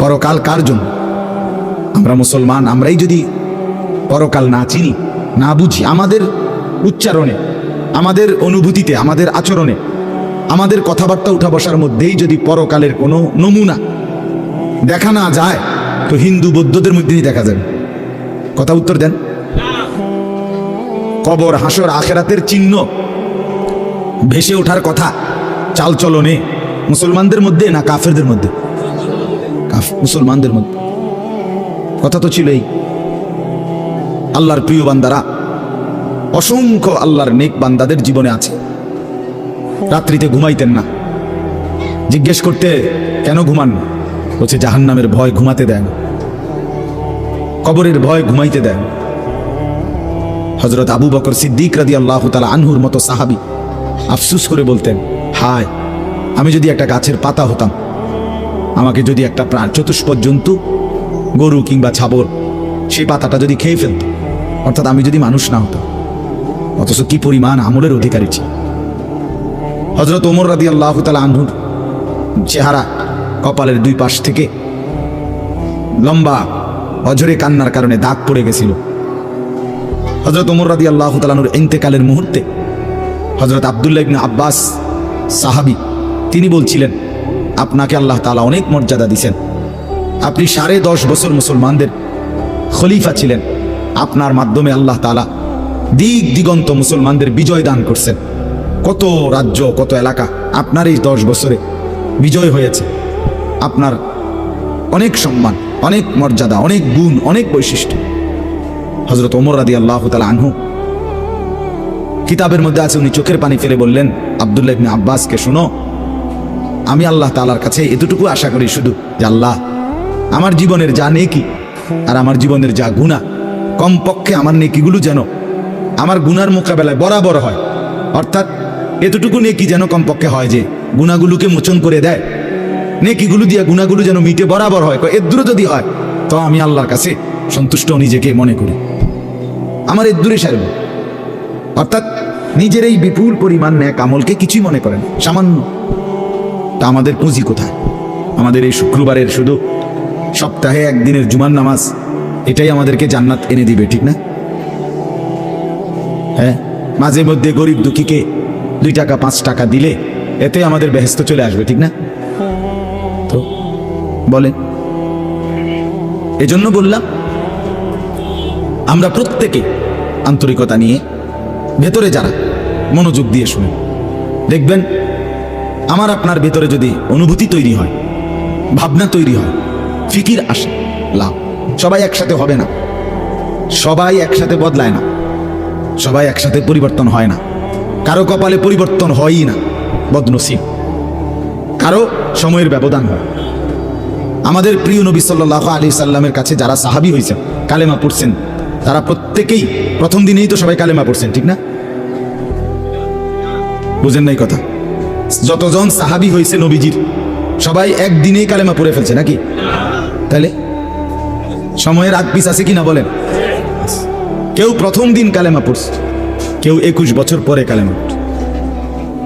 পরকাল কার জন্য? আমরা মুসলমান, আমরাই যদি পরকাল না চিনি, না বুঝি, আমাদের উচ্চারণে, আমাদের অনুভূতিতে, আমাদের আচরণে, আমাদের কথাবার্তা উঠা বসার মধ্যেই যদি পরকালের কোনো নমুনা দেখা না যায়, তো হিন্দু বৌদ্ধদের মধ্যেই দেখা যাবে। কথা উত্তর দেন। কবর, হাসর, আখেরাতের চিহ্ন ভেসে ওঠার কথা, চালচলনে, মুসলমানদের মধ্যে না কাফেরদের মধ্যে? মুসলমানদের মধ্যে। কথা তো ছিলই। আল্লাহর প্রিয় বান্দারা, অসংখ্য আল্লাহর নেক বান্দাদের জীবনে আছে। রাত্রিতে ঘুমাইতেন না। জিজ্ঞেস করতে, কেন ঘুমান? বলছে, জাহান্নামের ভয় ঘুমাতে দেন কবরের ভয় ঘুমাইতে দেন হজরত আবু বকর সিদ্দিক রাদি আল্লাহ তালা আনহুর মতো সাহাবি আফসুস করে বলতেন, হায়, আমি যদি একটা গাছের পাতা হতাম আমাকে যদি একটা প্রাণ চতুষ্পদ জন্তু গরু কিংবা ছাগল, সেই পাতাটা যদি খেয়ে ফেলত, অর্থাৎ আমি যদি মানুষ না হতাম, অথচ কি পরিমাণ আমলের অধিকারী ছিল হজরত ওমর রাদি আল্লাহ তালা আনহুর চেহারা কপালের দুই পাশ থেকে লম্বা অজরে কান্নার কারণে দাগ পড়ে গেছিল। হজরত ওমর রাদি আল্লাহ তালানুর ইন্তেকালের মুহূর্তে হজরত আবদুল্লাহ ইবনে আব্বাস সাহাবি, তিনি বলছিলেন আপনাকে আল্লাহ তালা অনেক মর্যাদা দিছেন। আপনি সাড়ে দশ বছর মুসলমানদের খলিফা ছিলেন। আপনার মাধ্যমে আল্লাহ তালা দিক দিগন্ত মুসলমানদের বিজয় দান করছেন। কত রাজ্য, কত এলাকা আপনার এই দশ বছরে বিজয় হয়েছে। আপনার অনেক সম্মান, অনেক মর্যাদা, অনেক গুণ, অনেক বৈশিষ্ট্য। হজরত ওমর রাদি আল্লাহ তালা আনহু কিতাবের মধ্যে আছে, উনি চোখের পানি ফেলে বললেন, আবদুল্লাহ ইবনে আব্বাসকে শোনো আমি আল্লাহ তালার কাছে এতটুকু আশা করি শুধু যে আল্লাহ, আমার জীবনের যা নেকি আর আমার জীবনের যা গুণা কমপক্ষে আমার নেকিগুলো যেন আমার গুনার মোকাবেলায় বরাবর হয়। অর্থাৎ এতটুকু নেকি যেন কমপক্ষে হয় যে গুণাগুলোকে মোচন করে দেয়। নেকিগুলো দিয়ে গুণাগুলো যেন মিটে বরাবর হয় এর দূরে যদি হয়, তো আমি আল্লাহর কাছে সন্তুষ্ট নিজেকে মনে করি। আমার এর সারব। অর্থাৎ নিজের এই বিপুল পরিমাণ ন্যাক আমলকে কিছুই মনে করেন সামান্য তা আমাদের পুঁজি কোথায়? আমাদের এই শুক্রবারের শুধু সপ্তাহে একদিনের জুমার নামাজ, এটাই আমাদেরকে জান্নাত এনে দিবে, ঠিক না? হ্যাঁ? মাঝে মধ্যে গরিব দুঃখীকে দুই টাকা, পাঁচ টাকা দিলে এতে আমাদের বেহেস্ত চলে আসবে, ঠিক না? তো বলেন। এজন্য বললাম, আমরা প্রত্যেকে আন্তরিকতা নিয়ে ভেতরে যারা মনোযোগ দিয়ে শুনে দেখবেন আমার আপনার ভেতরে যদি অনুভূতি তৈরি হয়, ভাবনা তৈরি হয়, ফিকির আসে, লাভ। সবাই একসাথে হবে না। সবাই একসাথে বদলায় না। সবাই একসাথে পরিবর্তন হয় না। কারও কপালে পরিবর্তন হয়ই না, বদনসিব। কারও সময়ের ব্যবধান হয়। আমাদের প্রিয় নবী সাল্লাহ আলী সাল্লামের কাছে যারা সাহাবি হয়েছেন কালেমা পড়ছেন, তারা প্রত্যেকেই প্রথম দিনেই তো সবাই কালেমা পড়ছেন, ঠিক না? বুঝেন নাই কথা? যতজন সাহাবি হয়েছে নবীজির, সবাই একদিনেই কালেমা পড়ে ফেলছে, নাকি? তাহলে সময়ের আগ পিস আছে কিনা বলেন? কেউ প্রথম দিন কালেমা পড়ছে, কেউ একুশ বছর পরে কালেমা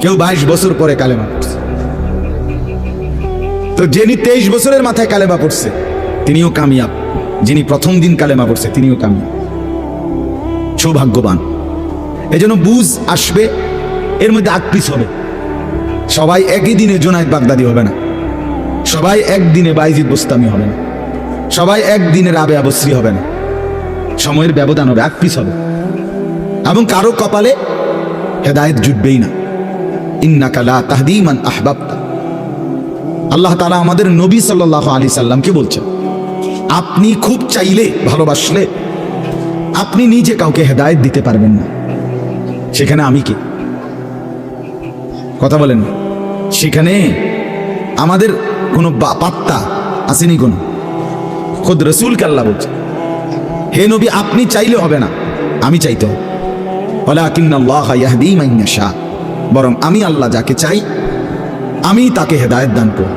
কেউ বাইশ বছর পরে কালেমা পড়ছে। তো যিনি তেইশ বছরের মাথায় কালেমা পড়ছে, তিনিও কামিয়াব। যিনি প্রথম দিন কালেমা পড়ছে, তিনিও কামিয়াব। সৌভাগ্যবান। এজন্য বুঝ আসবে, এর মধ্যে আকপিস হবে। সবাই একই দিনে জোনায়দ বাগদাদি হবে না। সবাই একদিনে বাইজিদ বোস্তামি হবে না। সবাই একদিনে রাবে আবশ্রী হবে না। সময়ের ব্যবধান হবে আকপিস হবে। এবং কারও কপালে হেদায়েত জুটবেই না। ইন্নাকা লা তাহদি মান আহবাবতা। আল্লাহ তাআলা আমাদের নবী সাল্লাল্লাহু আলাইহি সাল্লামকে বলছেন? আপনি খুব চাইলে ভালোবাসলে আপনি নিজে কাউকে হেদায়েত দিতে পারবেন না। সেখানে আমি কি? কথা বলেন। সেখানে আমাদের কোনো পাত্তা আসেনি কোনো। খোদ রসুলকে আল্লাহ বলছে, হে নবী, আপনি চাইলে হবে না, আমি চাইতে হবে। শাহ বরং আমি আল্লাহ যাকে চাই, আমি তাকে হেদায়ত দান করব।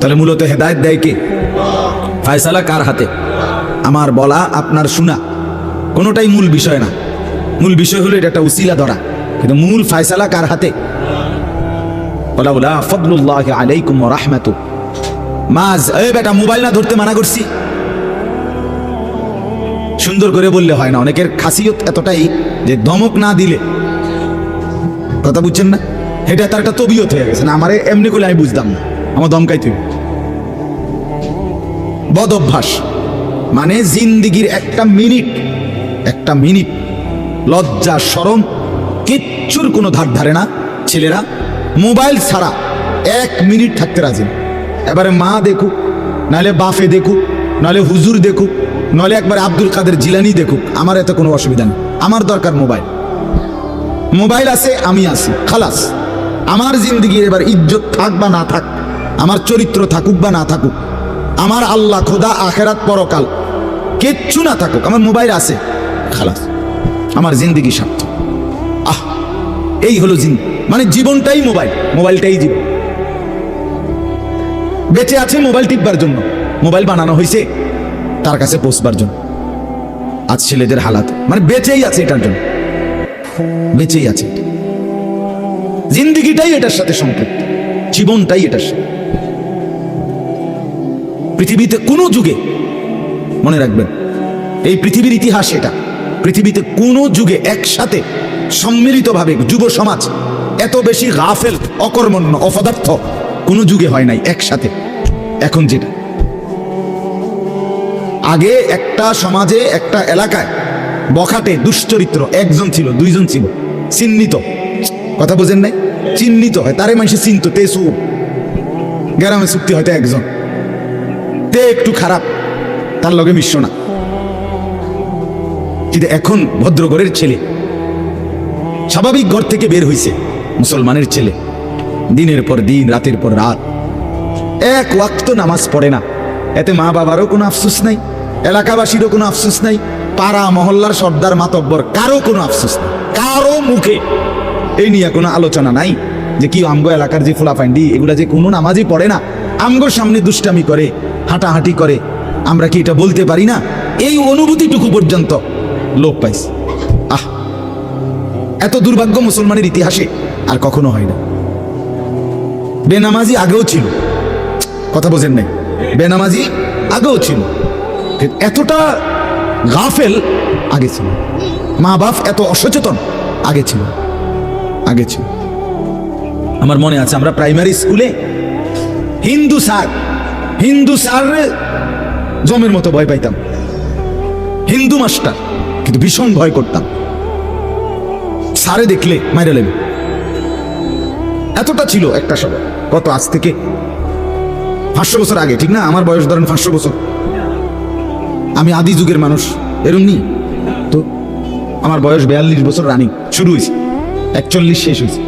তাহলে মূলত হেদায়ত দেয় কে? ফায়সালা কার হাতে? আমার বলা, আপনার শোনা, কোনোটাই মূল বিষয় না। মূল বিষয় হলো এটা একটা উসিলা ধরা। কিন্তু মূল ফায়সালা কার হাতে? সুন্দর করে বললে হয় না, অনেকের খাসিয়ত এতটাই যে ধমক না দিলে। কথা বুঝছেন না? এটা তার একটা তবিয়ত হয়ে গেছে। না, আমার এমনি করলে আমি বুঝতাম না। আমার দমকাই তুই। বদ অভ্যাস মানে জিন্দিগির একটা মিনিট একটা মিনিট, লজ্জা সরম কিচ্ছুর কোনো ধার ধারে না। ছেলেরা মোবাইল ছাড়া এক মিনিট থাকতে রাজি এবারে মা দেখুক, নাহলে বাফে দেখুক, নাহলে হুজুর দেখুক, নাহলে একবার আব্দুল কাদের জিলানি দেখুক, আমার এত কোনো অসুবিধা নেই। আমার দরকার মোবাইল। মোবাইল আছে, আমি আছি, খালাস। আমার জিন্দগির এবার ইজ্জত থাক বা না থাক, আমার চরিত্র থাকুক বা না থাকুক, আমার আল্লাহ খোদা আখেরাত পরকাল কিচ্ছু না থাকুক, আমার মোবাইল আছে, খালাস। আমার জিন্দগি স্বার্থ আহ, এই হলো জিন মানে জীবনটাই মোবাইল, মোবাইলটাই জীবন বেঁচে আছে মোবাইল টিপবার জন্য। মোবাইল বানানো হয়েছে তার কাছে পৌঁছবার জন্য। আজ ছেলেদের হালাত মানে বেঁচেই আছে এটার জন্য। বেঁচেই আছে জিন্দিগিটাই এটার সাথে সম্পৃক্ত, জীবনটাই এটার সাথে। পৃথিবীতে কোনো যুগে, মনে রাখবেন, এই পৃথিবীর ইতিহাস এটা। পৃথিবীতে কোনো যুগে একসাথে সম্মিলিতভাবে যুব সমাজ এত বেশি গাফেল, অকর্মণ্য, অপদার্থ কোনো যুগে হয় নাই একসাথে। এখন যেটা। আগে একটা সমাজে, একটা এলাকায় বখাটে, দুশ্চরিত্র, একজন ছিল, দুইজন ছিল, চিহ্নিত। কথা বোঝেন নাই? চিহ্নিত হয়, তারে মানুষে চিন্ত তে তেসু গ্রামে চুক্তি হয়তো একজন। তে একটু খারাপ, তার লগে মিশ্র না। কিন্তু এখন ভদ্রগড়ের ছেলে, স্বাভাবিক ঘর থেকে বের হইছে। মুসলমানের ছেলে। দিনের পর দিন, রাতের পর রাত। এক ওয়াক্ত নামাজ পড়ে না। এতে মা বাবারও কোনো আফসোস নাই, এলাকাবাসীরও কোনো আফসোস নাই, পাড়া মহল্লার সর্দার মাতব্বর কারও কোনো আফসোস নাই কারও মুখে। এই নিয়ে কোনো আলোচনা নাই যে কি আমগো এলাকার যে ফুলাফান্ডি, এগুলা যে কোনো নামাজই পড়ে না। আমগোর সামনে দুষ্টামি করে, হাঁটাহাঁটি করে। আমরা কি এটা বলতে পারি না? এই অনুভূতিটুকু পর্যন্ত লোক পাইছে। আহ! এত দুর্ভাগ্য মুসলমানের ইতিহাসে। আর কখনো হয় না। বেনামাজি আগেও ছিল। কথা বোঝেন নাই। বেনামাজি আগেও ছিল। এতটা গাফেল আগে ছিল। মা বাপ এত অসচেতন আগে ছিল। আগে ছিল। আমার মনে আছে, আমরা প্রাইমারি স্কুলে হিন্দু স্যার হিন্দু স্যার জমের মতো ভয় পাইতাম। হিন্দু মাস্টার, কিন্তু ভীষণ ভয় করতাম। স্যারে দেখলে মাইরা লেবে। এতটা ছিল একটা সময়। কত আজ থেকে পাঁচশো বছর আগে, ঠিক না? আমার বয়স ধরেন পাঁচশো বছর। আমি আদি যুগের মানুষ, এরমনি? তো আমার বয়স বিয়াল্লিশ বছর রানিং শুরু হয়েছে। একচল্লিশ শেষ হয়েছে।